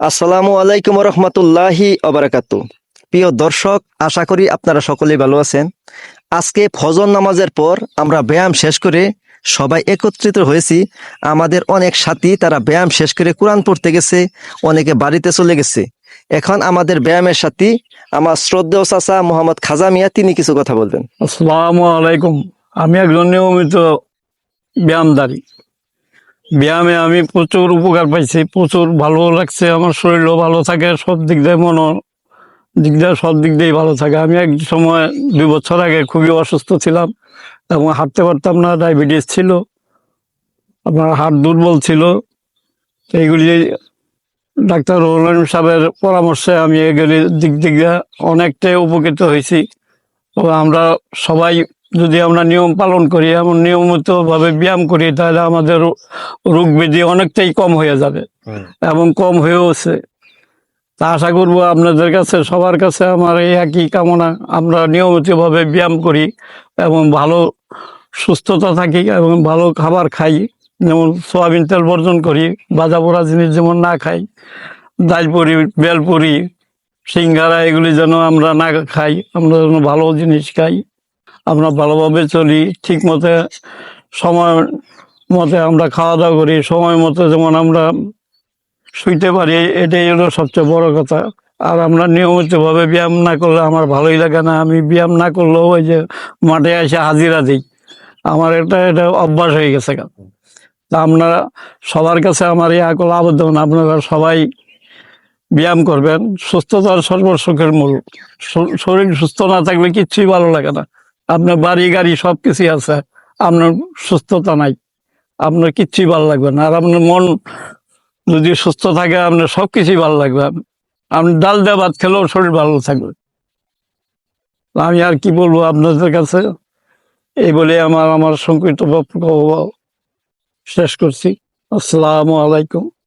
আসসালামু আলাইকুম রহমতুল্লাহি অবরাকাত প্রিয় দর্শক, আশা করি আপনারা সকলেই ভালো আছেন। আজকে ফজর নামাজের পর আমরা ব্যায়াম শেষ করে সবাই একত্রিত হয়েছি। আমাদের অনেক সাথী, তারা ব্যায়াম শেষ করে কোরআন পড়তে গেছে, অনেকে বাড়িতে চলে গেছে। এখন আমাদের ব্যায়ামের সাথী, আমার শ্রদ্ধেয় চাচা মোহাম্মদ খাজা মিয়া, তিনি কিছু কথা বলবেন। আসসালামু আলাইকুম। আমি একজন নিয়মিত ব্যায়ামদারি। ব্যায়ামে আমি প্রচুর উপকার পাইছি, প্রচুর ভালো লাগছে, আমার শরীরও ভালো থাকে, সব দিক দিয়ে মন দিক দিয়ে সব দিক দিয়েই ভালো থাকে। আমি এক সময় দুই বছর আগে খুবই অসুস্থ ছিলাম, এবং হাঁটতে পারতাম না, ডায়াবেটিস ছিল, আমার হাত দুর্বল ছিল। এইগুলি ডাক্তার রোহন সাহেবের পরামর্শে আমি এগুলি দিক দিক দিয়ে অনেকটাই উপকৃত হয়েছি। তবে আমরা সবাই যদি আমরা নিয়ম পালন করি এমন নিয়মিত ভাবে ব্যায়াম করি তাহলে আমাদের রোগ ব্যাধি অনেকটাই কম হয়ে যাবে এবং কম হয়েওছে। তা আশা করব আপনাদের কাছে সবার কাছে আমার এই একই কামনা। আমরা নিয়মিত ভাবে ব্যায়াম করি এবং ভালো সুস্থতা থাকি এবং ভালো খাবার খাই। যেমন সোয়াবিন তেল বর্জন করি বাজা পোড়া জিনিস যেমন না খাই ডাল বেলপুরি বেল সিঙ্গারা এগুলি যেন আমরা না খাই আমরা যেন ভালো জিনিস খাই। আমরা ভালোভাবে চলি ঠিক মতে সময় মতে আমরা খাওয়া দাওয়া করি, সময় মতো যেমন আমরা শুইতে পারি, এটাই হলো সবচেয়ে বড় কথা। আর আমরা নিয়মিতভাবে ব্যায়াম না করলে আমার ভালোই লাগে না। আমি ব্যায়াম না করলেও ওই যে মাঠে এসে হাজিরা দিই। আমার এটা এটা অভ্যাস হয়ে গেছে তা আপনারা সবার কাছে আমার এই আকল আবেদন, আপনারা সবাই ব্যায়াম করবেন। সুস্থতার সর্বসুখের মূল। শরীর সুস্থ না থাকলে কিচ্ছুই ভালো লাগে না। আপনার বাড়ি, গাড়ি সব কিছুই আছে। আপনার সুস্থতা নাই। আপনার কিচ্ছুই ভালো লাগবে না। আর আপনার মন যদি সুস্থ থাকে, আপনার সব কিছুই ভালো লাগবে। আপনি ডাল দিয়ে ভাত খেলেও শরীর ভালো থাকবে। আমি আর কি বলব আপনাদের কাছে? এই বলে আমার আমার সংকৃত বক্তব্য শেষ করছি। আসসালামু আলাইকুম।